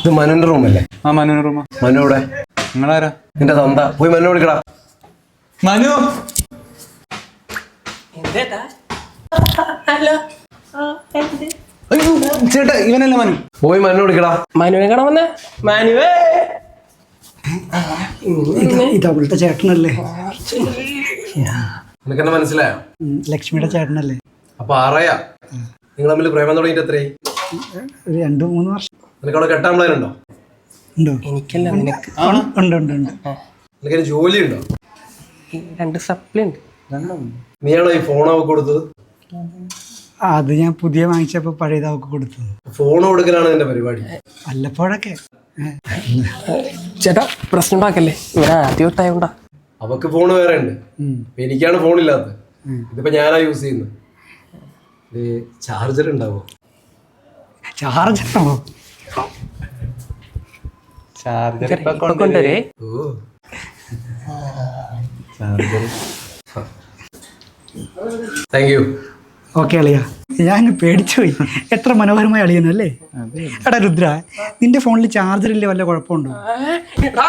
ഇത് മനുവിന്റെ റൂമല്ലേ ആ മനുവിന്റെ റൂമാ മനു ഇവിടെ നിങ്ങളാരാ? നിന്റെ തന്ത. പോയി മനു വിളിക്കടാ മനു! അയ്യോ ചേട്ടാ ഇവനല്ല മനു? പോയി മനു വിളിക്കടാ മനുവിനെ കാണാൻ വന്നേ? മനുവേ! ഇതവളുടെ ചേട്ടനല്ലേ? നിനക്ക് എന്നെ മനസ്സിലായോ? ലക്ഷ്മിയുടെ ചേട്ടനല്ലേ? അപ്പൊ അറിയാ. നിങ്ങൾ തമ്മിൽ പ്രേമം തുടങ്ങിയിട്ട് എത്രയായി? ഒരു രണ്ട് മൂന്ന് വർഷം. നിനക്ക് അവിടെ കെട്ടാൻ പ്ലാൻ ഉണ്ടോ? ഉണ്ടോ? എനിക്കല്ല നിനക്ക്. ഉണ്ട് ഉണ്ട് ഉണ്ട് ജോലി ഉണ്ടോ രണ്ട് സപ്ലൈ ഉണ്ട്. നീയാണോ ഈ ഫോണൊക്കെ കൊടുത്തത്? അത് ഞാൻ പുതിയ വാങ്ങിച്ചപ്പോ പഴയത് അവക്ക് കൊടുത്തു ഫോൺ കൊടുക്കലാണ് എന്റെ പരിപാടി. വല്ലപ്പോഴൊക്കെ. ഏ, ചേട്ടാ പ്രശ്നം ഉണ്ടാക്കല്ലേ? ഇവൻ ആദ്യമായിട്ടായോണ്ടാ അവക്ക് ഫോൺ വേറെ ഉണ്ട്. എനിക്കാണ് ഫോൺ ഇല്ലാത്തത്. ഇതിപ്പോ ഞാനാ യൂസ് ചെയ്യുന്നത്. ചാർജർ ഉണ്ടാവോ? ചാർജർ ആണോ ചാർജർ കൊണ്ടുവരേ. ഓ. താങ്ക് യു ഓക്കെ അളിയ. ഞാൻ പേടിച്ചു പോയി. എത്ര മനോഹരമായി അളിയുന്നല്ലേ എടാ രുദ്ര നിന്റെ ഫോണിൽ ചാർജർ ഇല്ലേ വല്ല കുഴപ്പമുണ്ടോ? എടാ